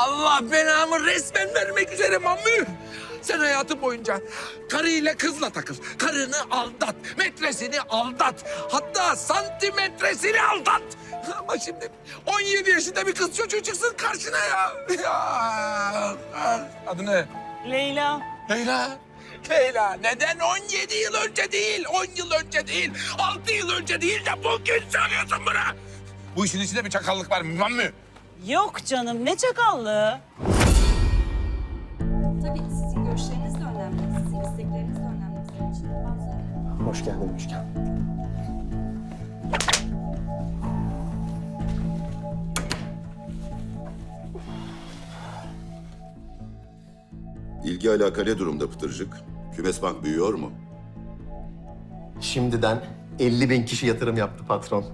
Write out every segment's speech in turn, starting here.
Allah belamı resmen vermek üzere Mamü. Sen hayatın boyunca karıyla kızla takıl. Karını aldat, metresini aldat. Hatta santimetresini aldat. Ama şimdi 17 yaşında bir kız çocuğu çıksın karşına ya. ya. Adı ne? Leyla. Leyla. Leyla neden 17 yıl önce değil, 10 yıl önce değil, 6 yıl önce değil de bugün söylüyorsun buna? Bu işin içinde bir çakallık var mı? Yok canım ne çakallığı. Tabii sizin görüşleriniz de önemli. Sizin istekleriniz de önemli bizim için. Bazı Hoş geldin Müşken. İlgi alaka ne durumda Pıtırcık? Kümes Bank büyüyor mu? Şimdiden 50 bin kişi yatırım yaptı patron.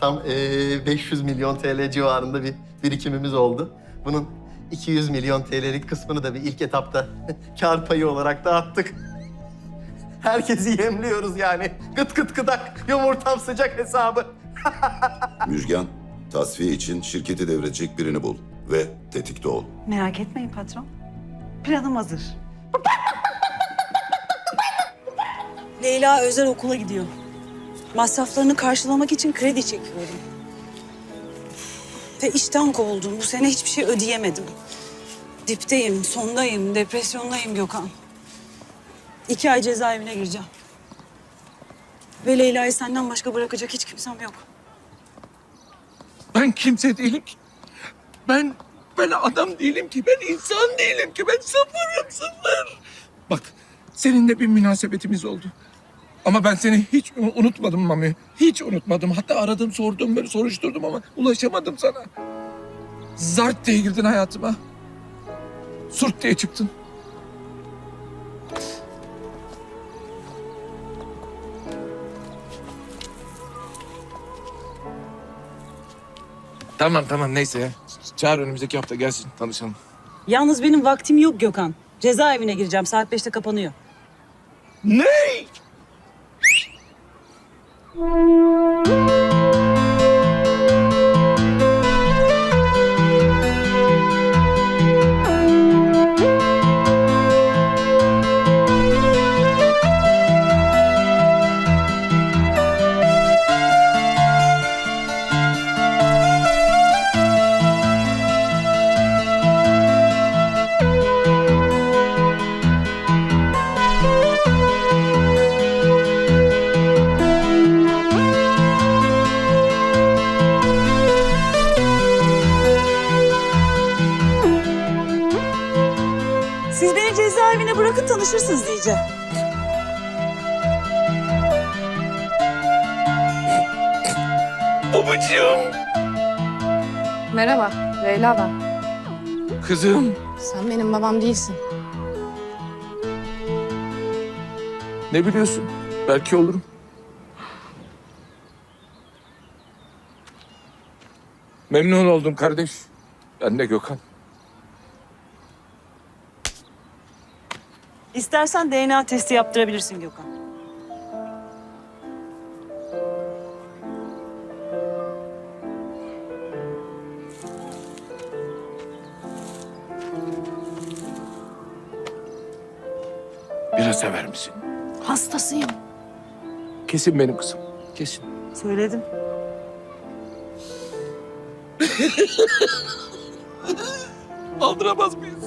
Tam eee, 500 milyon TL civarında bir birikimimiz oldu. Bunun 200 milyon TL'lik kısmını da bir ilk etapta kar payı olarak dağıttık. Herkesi yemliyoruz yani. Gıt gıt gıdak, yumurtam sıcak hesabı. Müjgan, tasfiye için şirketi devredecek birini bul ve tetikte ol. Merak etmeyin patron. Planım hazır. Leyla özel okula gidiyor. Masraflarını karşılamak için kredi çekiyorum. Ve işten kovuldum. Bu sene hiçbir şey ödeyemedim. Dipteyim, sondayım, depresyondayım Gökhan. İki ay cezaevine gireceğim. Ve Leyla'yı senden başka bırakacak hiç kimsem yok. Ben kimse değilim ki. Ben, ben adam değilim ki. Ben insan değilim ki. Ben sıfırım sıfır. Bak seninle bir münasebetimiz oldu. Ama ben seni hiç unutmadım Mami. Hiç unutmadım. Hatta aradım, sordum, böyle soruşturdum ama ulaşamadım sana. Zart diye girdin hayatıma. Surt diye çıktın. Tamam tamam neyse ya. Çağır önümüzdeki hafta gelsin tanışalım. Yalnız benim vaktim yok Gökhan. Cezaevine gireceğim. Saat beşte kapanıyor. Ne? Kızım. Sen benim babam değilsin. Ne biliyorsun? Belki olurum. Memnun oldum kardeş. Ben de Gökhan. İstersen DNA testi yaptırabilirsin Gökhan. Sever misin? Hastasıyım. Kesin benim kızım. Kesin. Söyledim. Aldıramaz mıyız?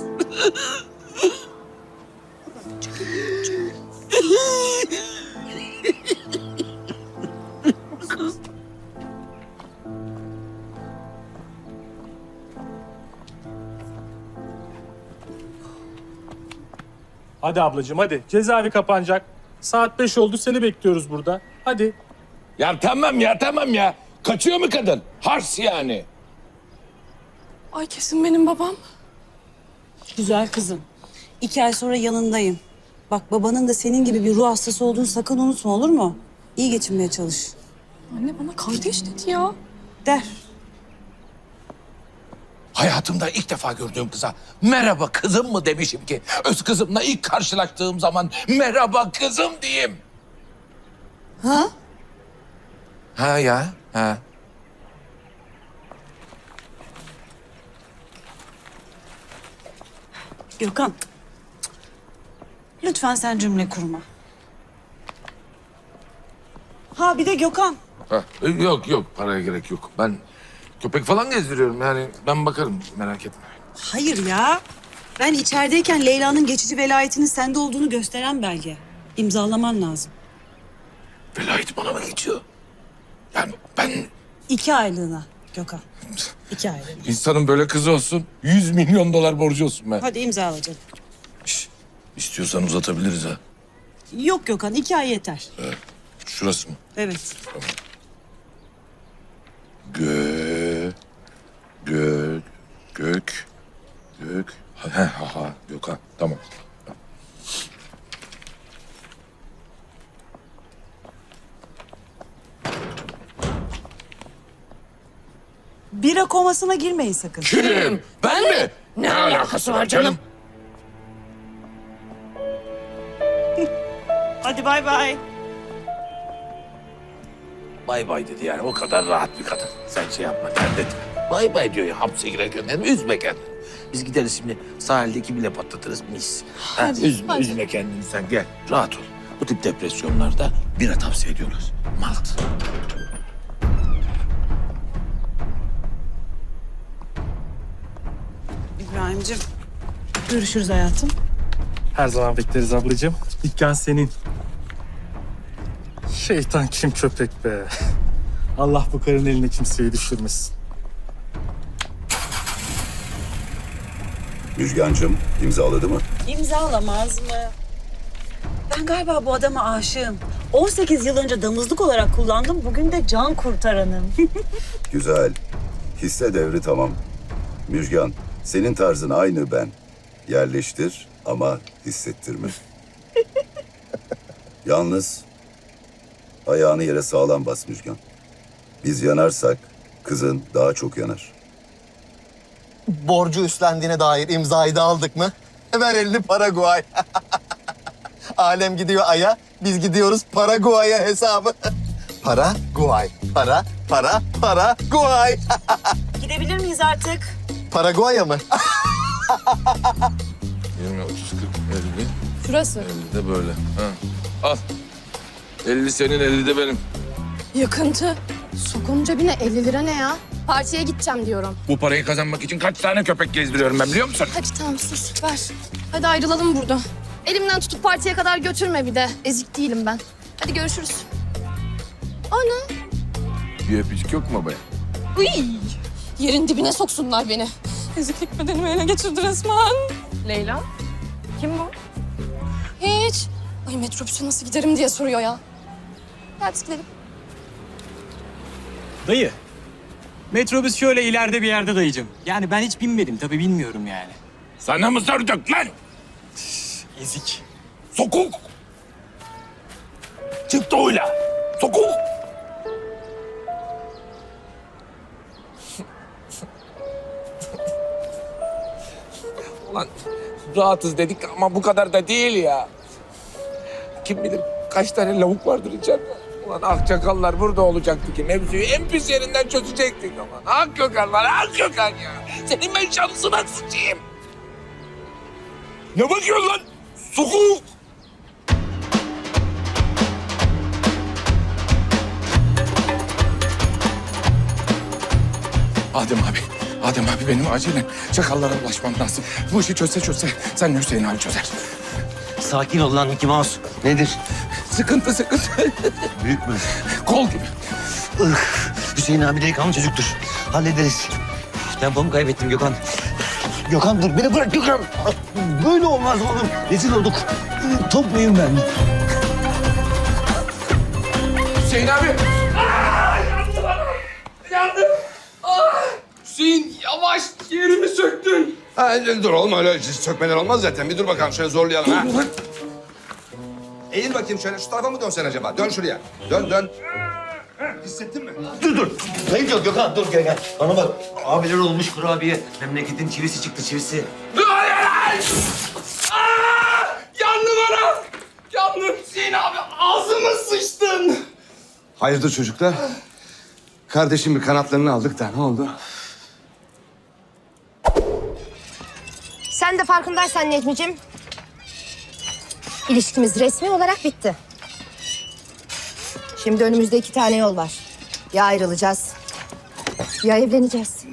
Hadi ablacığım hadi. Cezaevi kapanacak. Saat beş oldu seni bekliyoruz burada. Hadi. Ya tamam ya tamam ya. Kaçıyor mu kadın? Hars yani. Ay kesin benim babam. Güzel kızım. İki ay sonra yanındayım. Bak babanın da senin gibi bir ruh hastası olduğunu sakın unutma olur mu? İyi geçinmeye çalış. Anne bana kardeş dedi ya. Der. Hayatımda ilk defa gördüğüm kıza merhaba kızım mı demişim ki. Öz kızımla ilk karşılaştığım zaman merhaba kızım diyeyim. Ha? Ha ya, ha. Gökhan. Lütfen sen cümle kurma. Ha bir de Gökhan. Ha, yok yok paraya gerek yok. Ben köpek falan gezdiriyorum yani ben bakarım merak etme. Hayır ya. Ben içerideyken Leyla'nın geçici velayetinin sende olduğunu gösteren belge. İmzalaman lazım. Velayet bana mı geçiyor? Ben, ben İki aylığına Gökhan. İki aylığına. insanın böyle kızı olsun 100 milyon dolar borcu olsun ben. Hadi imzala canım. İstiyorsan uzatabiliriz ha. Yok Gökhan iki ay yeter. Şurası mı? Evet. Gö... Gök... Gök... Gök... Ha, ha, ha. Gökhan. Tamam. Bira komasına girmeyin sakın. Kim? Ben mi? Ne alakası var canım? Hadi bay bay. Bay bay dedi yani o kadar rahat bir kadın. Sen şey yapma dert etme. Bay bay diyor ya hapse girerken dedim üzme kendini. Biz gideriz şimdi sahildeki bile patlatırız mis. Ha, üzme, hadi. üzme kendini sen gel rahat ol. Bu tip depresyonlarda bira tavsiye ediyorlar. Malt. İbrahim'cim. Görüşürüz hayatım. Her zaman bekleriz ablacığım. Dükkan senin. Şeytan kim köpek be. Allah bu karın eline kimseyi düşürmesin. Müjgancığım imzaladı mı? İmzalamaz mı? Ben galiba bu adama aşığım. 18 yıl önce damızlık olarak kullandım. Bugün de can kurtaranım. Güzel. Hisse devri tamam. Müjgan, senin tarzın aynı ben. Yerleştir ama hissettirme. Yalnız ayağını yere sağlam bas Müjgan. Biz yanarsak kızın daha çok yanar. Borcu üstlendiğine dair imzayı da aldık mı? Ver elini Paraguay. Alem gidiyor Ay'a, biz gidiyoruz Paraguay'a hesabı. Paraguay, para, para, Paraguay. Gidebilir miyiz artık? Paraguay'a mı? 20, 30, 40, 50. Şurası. 50 de böyle. Ha. Al. 50 senin 50 de benim. Yakıntı. Sokunun cebine 50 lira ne ya? Partiye gideceğim diyorum. Bu parayı kazanmak için kaç tane köpek gezdiriyorum ben biliyor musun? Hadi tamam sus ver. Hadi ayrılalım burada. Elimden tutup partiye kadar götürme bir de. Ezik değilim ben. Hadi görüşürüz. Ana. Bir öpücük yok mu be? Uy. Yerin dibine soksunlar beni. Eziklik bedenimi ele geçirdi resmen. Leyla? Kim bu? Hiç. Ay metrobüse nasıl giderim diye soruyor ya. Gidelim. Dayı. Metrobüs şöyle ileride bir yerde dayıcım. Yani ben hiç binmedim tabii bilmiyorum yani. Sana mı sorduk lan? Ezik. Sokuk. Çıktı oyla. Sokuk. Ulan rahatız dedik ama bu kadar da değil ya. Kim bilir kaç tane lavuk vardır içeride. Ulan ah çakallar burada olacaktı ki mevzuyu en pis yerinden çözecektik ama. Ah Gökhan lan ah Gökhan ya. Senin ben şansına sıçayım. Ne bakıyorsun lan? Sokuk. Adem abi, Adem abi benim acilen çakallara ulaşmam lazım. Bu işi çözse çözse sen Hüseyin abi çözer. Sakin ol lan Mickey Mouse. Nedir? Sıkıntı sıkıntı. Büyük mü? Kol gibi. Ih, Hüseyin abi delikanlı çocuktur. Hallederiz. Tempomu kaybettim Gökhan. Gökhan dur beni bırak Gökhan. Böyle olmaz oğlum. Rezil olduk. Top muyum ben? Hüseyin abi. Aa, yandı bana. Yandı. Aa, Hüseyin yavaş yerimi söktün. Ha, dur oğlum öyle sökmeler olmaz zaten. Bir dur bakalım şöyle zorlayalım ha. Eğil bakayım şöyle şu tarafa mı dönsen acaba? Dön şuraya. Dön dön. Hissettin mi? Dur dur. Hayır yok Gökhan dur gel gel. Bana bak. Abiler olmuş kurabiye. Memleketin çivisi çıktı çivisi. Hayır, hayır. Aa, yandı bana. Yandı Hüseyin abi. Ağzıma sıçtın. Hayırdır çocuklar? Kardeşim bir kanatlarını aldık da ne oldu? Sen de farkındaysan Necmi'cim. İlişkimiz resmi olarak bitti. Şimdi önümüzde iki tane yol var. Ya ayrılacağız ya evleneceğiz.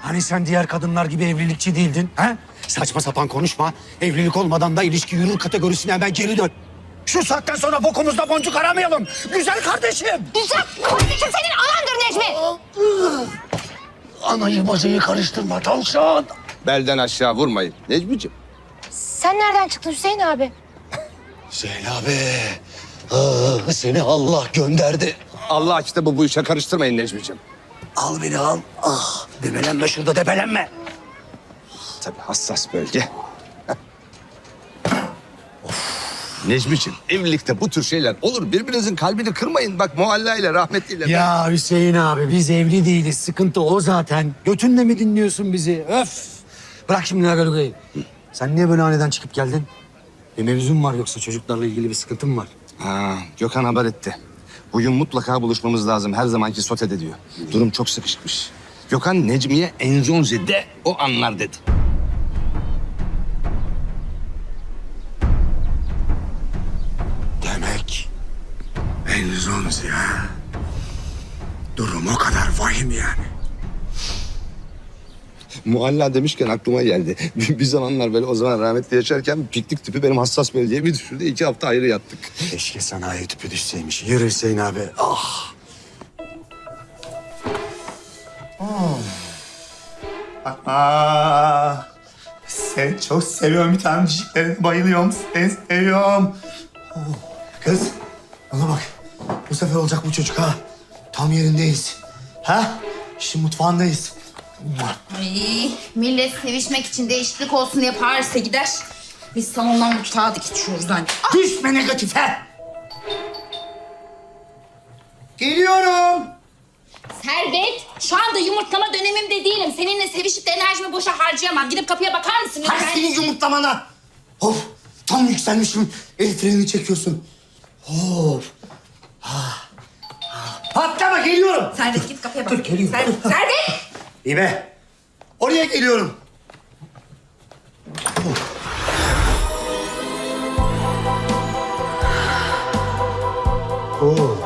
Hani sen diğer kadınlar gibi evlilikçi değildin? Ha? Saçma sapan konuşma. Evlilik olmadan da ilişki yürür kategorisine hemen geri dön. Şu saatten sonra bokumuzda boncuk aramayalım. Güzel kardeşim. Güzel kardeşim senin anandır Necmi. Anayı bacayı karıştırma tavşan. Belden aşağı vurmayın. Necmi'ciğim. Sen nereden çıktın Hüseyin abi? Hüseyin abi. Aa, seni Allah gönderdi. Allah kitabı bu işe karıştırmayın Necmi'ciğim. Al beni al. Ah, debelenme şurada debelenme. Tabii hassas bölge. Necmi'ciğim evlilikte bu tür şeyler olur. Birbirinizin kalbini kırmayın. Bak muhallayla rahmetliyle. Ya Hüseyin abi biz evli değiliz. Sıkıntı o zaten. Götünle mi dinliyorsun bizi? Öf. Bırak şimdi Nagaluga'yı. Sen niye böyle aniden çıkıp geldin? Bir mevzun var yoksa çocuklarla ilgili bir sıkıntın var. Ha, Gökhan haber etti. Bugün mutlaka buluşmamız lazım. Her zamanki sotede diyor. Durum çok sıkışmış. Gökhan Necmi'ye enzonzi de o anlar dedi. Demek Enzonzi ha. Durum o kadar vahim yani. Muhalla demişken aklıma geldi. Bir, bir zamanlar böyle o zaman rahmetli yaşarken piknik tüpü benim hassas bölgeye bir düşürdü. İki hafta ayrı yattık. Keşke sanayi tüpü düşseymiş. Yürü Hüseyin abi. Ah. Aa, seni çok seviyorum bir taneciklerine bayılıyorum. Seni seviyorum. Oh, Kız bana bak. Bu sefer olacak bu çocuk ha. Tam yerindeyiz. Ha? Şimdi mutfağındayız. Ay, millet sevişmek için değişiklik olsun diye Paris'e gider. Biz salondan mutfağa dikişiyoruz hani. Düşme negatife. Geliyorum. Servet, şu anda yumurtlama dönemimde değilim. Seninle sevişip de enerjimi boşa harcayamam. Gidip kapıya bakar mısın lütfen? senin yumurtlamana. Of tam yükselmişim. El freni çekiyorsun. Of. Ah, ah. Patlama geliyorum. Servet git kapıya bak. Dur, geliyorum. Servet, Servet! İyi be. Oraya geliyorum. Oo.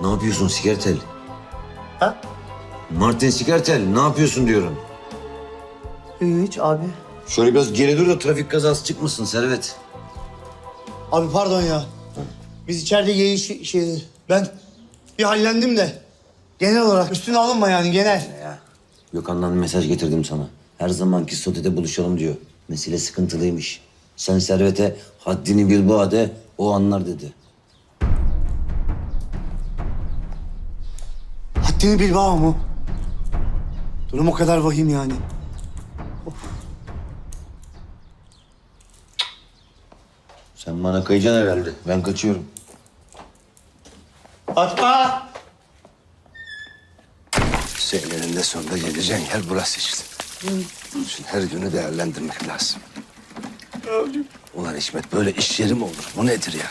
Ne yapıyorsun Sikertel? Ha? Martin Sikertel ne yapıyorsun diyorum. Hiç abi. Şöyle biraz geri dur da trafik kazası çıkmasın Servet. Abi pardon ya. Biz içeride şey, şey- ben bir hallendim de. Genel olarak üstüne alınma yani genel. Gökhan'dan mesaj getirdim sana. Her zamanki sotede buluşalım diyor. Mesele sıkıntılıymış. Sen Servet'e haddini bil bu de o anlar dedi. Haddini bil baba mı? Durum o kadar vahim yani. Sen bana kıyacaksın herhalde. Ben kaçıyorum. Fatma! Senin eninde sonunda geleceğin yer burası işte. Şimdi her günü değerlendirmek lazım. Ulan Hikmet böyle iş yeri mi olur? Bu nedir ya?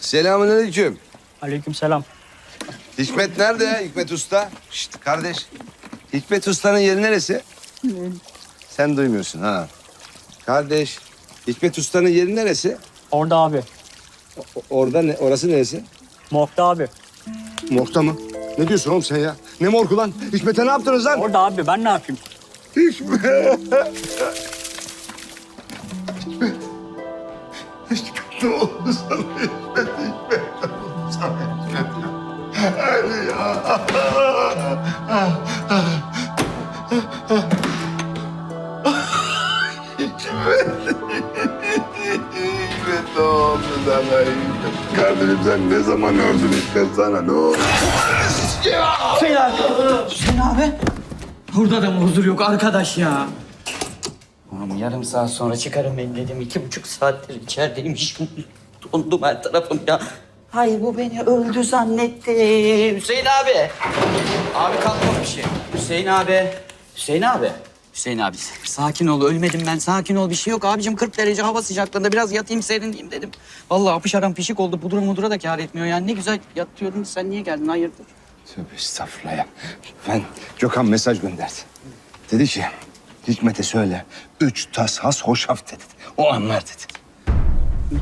Selamünaleyküm. Aleykümselam. Hikmet nerede? Hikmet Usta. Şşt kardeş. Hikmet Usta'nın yeri neresi? Sen duymuyorsun ha. Kardeş. Hikmet Usta'nın yeri neresi? Orada abi. O- orada ne? Orası neresi? Morgda abi. Morgda mı? Ne diyorsun oğlum sen ya? Ne morgu lan? Hikmet'e ne yaptınız lan? Orada abi ben ne yapayım? Hikmet. Ne oldu sana Hikmet? Hikmet. Oldu sana Hikmet ya? Hadi ya. Hikmet. Hikmet oldu sana Hikmet? Kardeşim sen ne zaman öldün Hikmet sana ne oldu? Hüseyin abi. Hüseyin abi. Burada da mı huzur yok arkadaş ya? Oğlum yarım saat sonra çıkarım ben dedim. iki buçuk saattir içerideymiş. Dondum her tarafım ya. Hayır bu beni öldü zannetti. Hüseyin abi. Abi kalkmamış ya. Hüseyin abi. Hüseyin abi. Hüseyin abi sakin ol ölmedim ben sakin ol bir şey yok abicim 40 derece hava sıcaklığında biraz yatayım serinleyeyim dedim. Vallahi apış aram pişik oldu pudra mudra da kâr etmiyor yani ne güzel yatıyordun sen niye geldin hayırdır? Tövbe estağfurullah ya. Ben Gökhan mesaj gönderdi. Dedi ki Hikmet'e söyle. Üç tas has hoşaf dedi. O anlar dedi.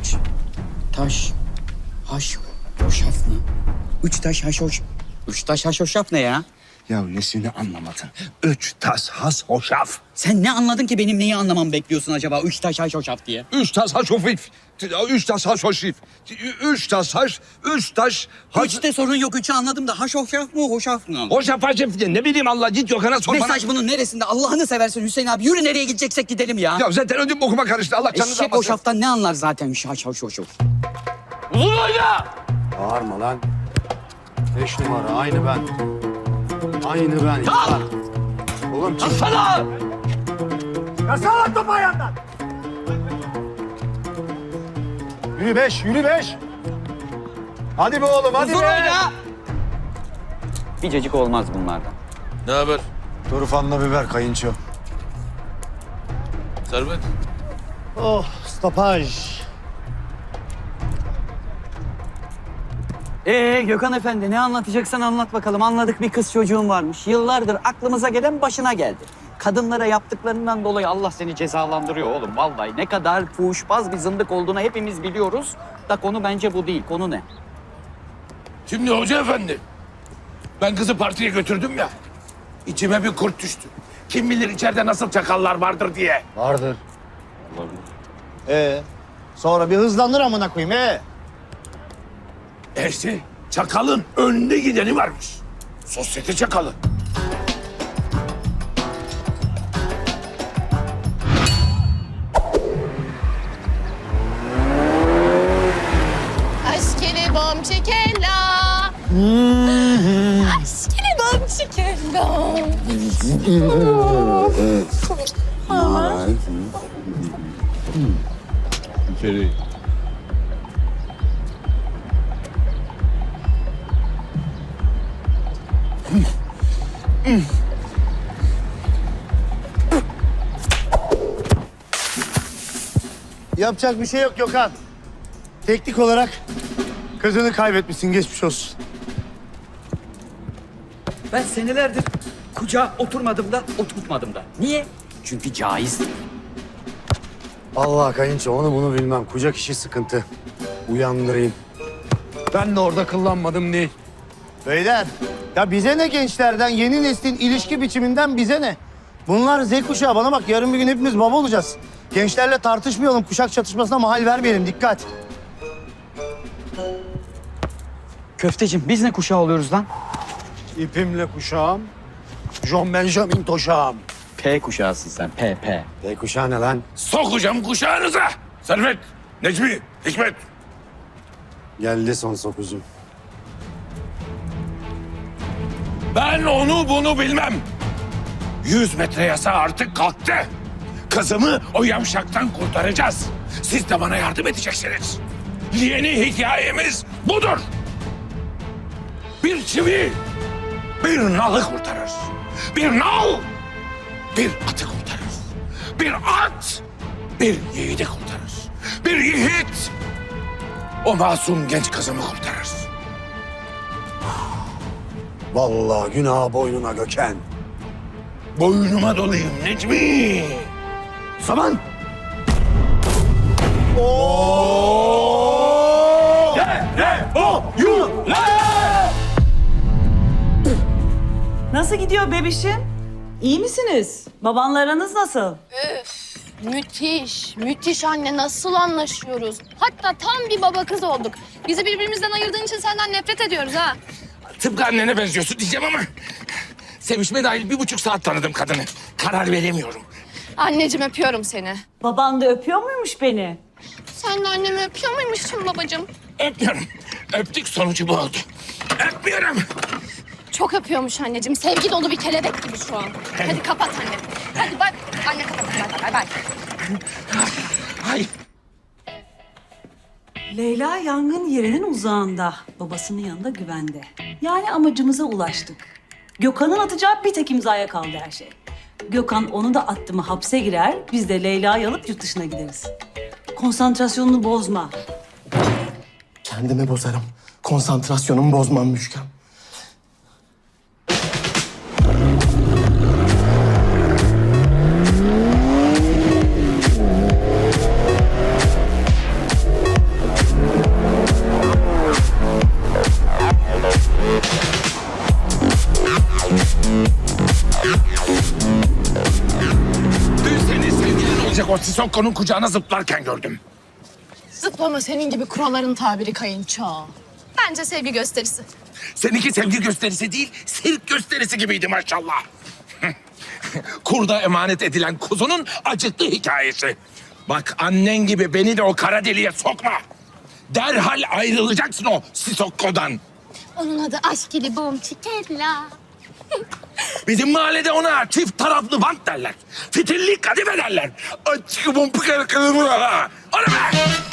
Üç taş haş hoşaf mı? Üç taş haş hoş. Üç taş haş hoşaf ne ya? Ya nesini anlamadın? Üç tas has hoşaf. Sen ne anladın ki benim neyi anlamam bekliyorsun acaba? Üç taş haş hoşaf diye. Üç tas haş hoşif. Üç tas haş hoşif. Üç tas haş. Üç taş haş. Üçte sorun yok. Üçü anladım da haş hoşaf mı hoşaf mı? Hoşaf haşif diye ne bileyim Allah git Gökhan'a sor bana. Mesaj bunun neresinde? Allah'ını seversen Hüseyin abi. Yürü nereye gideceksek gidelim ya. Ya zaten ödüm bokuma karıştı. Allah canını Eşek hoşaftan ne anlar zaten şu haş hoş hoş. Bağırma lan. Beş numara aynı ben. Aynı ben. Kalk! Oğlum çık. Sana! Yasal lan topu ayağından. Yürü beş, yürü beş. Hadi be oğlum, hadi Uzun be. oyna. Bir cacık olmaz bunlardan. Ne haber? Turufanla biber kayınço. Servet. Oh, stopaj. Ee Gökhan Efendi ne anlatacaksan anlat bakalım. Anladık bir kız çocuğun varmış. Yıllardır aklımıza gelen başına geldi. Kadınlara yaptıklarından dolayı Allah seni cezalandırıyor oğlum. Vallahi ne kadar fuhuşbaz bir zındık olduğunu hepimiz biliyoruz. Da konu bence bu değil. Konu ne? Şimdi hoca efendi. Ben kızı partiye götürdüm ya. İçime bir kurt düştü. Kim bilir içeride nasıl çakallar vardır diye. Vardır. Ee, sonra bir hızlanır amına koyayım ee. E işte çakalın önünde gideni varmış. Sosyete çakalı. Aşkını bom çekella. Aşkını bom çekella. Yapacak bir şey yok Gökhan. Teknik olarak kızını kaybetmişsin, geçmiş olsun. Ben senelerdir kucağa oturmadım da oturtmadım da. Niye? Çünkü caiz. Allah kayınço onu bunu bilmem. Kucak işi sıkıntı. Uyandırayım. Ben de orada kıllanmadım değil. Beyler ya bize ne gençlerden, yeni neslin ilişki biçiminden bize ne? Bunlar Z kuşağı bana bak yarın bir gün hepimiz baba olacağız. Gençlerle tartışmayalım, kuşak çatışmasına mahal vermeyelim dikkat. Köfteciğim biz ne kuşağı oluyoruz lan? İpimle kuşağım, John Benjamin toşağım. P kuşağısın sen. P, P. Z kuşağı ne lan? Sokacağım kuşağınıza. Servet, Necmi, Hikmet. Geldi son sokuzum. Ben onu bunu bilmem. Yüz metre yasa artık kalktı. Kızımı o yamşaktan kurtaracağız. Siz de bana yardım edeceksiniz. Yeni hikayemiz budur. Bir çivi bir nalı kurtarır. Bir nal bir atı kurtarır. Bir at bir yiğidi kurtarır. Bir yiğit o masum genç kızımı kurtarır. Vallahi günah boynuna Gökhan. Boynuma dolayım Necmi. Saman! Nasıl gidiyor bebişim? İyi misiniz? Babanla aranız nasıl? Müthiş, müthiş anne. Nasıl anlaşıyoruz? Hatta tam bir baba kız olduk. Bizi birbirimizden ayırdığın için senden nefret ediyoruz ha. Tıpkı annene benziyorsun diyeceğim ama... Sevişme dahil bir buçuk saat tanıdım kadını. Karar veremiyorum. Anneciğim öpüyorum seni. Baban da öpüyor muymuş beni? Sen de annemi öpüyor muymuşsun babacığım? Öpmüyorum. Öptük sonucu bu oldu. Öpmüyorum. Çok öpüyormuş anneciğim. Sevgi dolu bir kelebek gibi şu an. Hadi kapat anne. Hadi bak. Anne kapat. Bay bay bay. Ay Leyla yangın yerinin uzağında. Babasının yanında güvende. Yani amacımıza ulaştık. Gökhan'ın atacağı bir tek imzaya kaldı her şey. Gökhan onu da attı mı hapse girer, biz de Leyla'yı alıp yurt dışına gideriz. Konsantrasyonunu bozma. Kendimi bozarım. Konsantrasyonumu bozmam Müşkem. Sissokko'nun kucağına zıplarken gördüm. Zıplama senin gibi kuralların tabiri kayınço. Bence sevgi gösterisi. Seninki sevgi gösterisi değil, sirk gösterisi gibiydi maşallah. Kurda emanet edilen kuzunun acıklı hikayesi. Bak annen gibi beni de o kara deliğe sokma. Derhal ayrılacaksın o Sissokko'dan. Onun adı aşk ili bom çikella. Bizim mahallede ona çift taraflı vant derler. Fitilli kadife derler. Açık bum pıkır kırmızı. Ona be!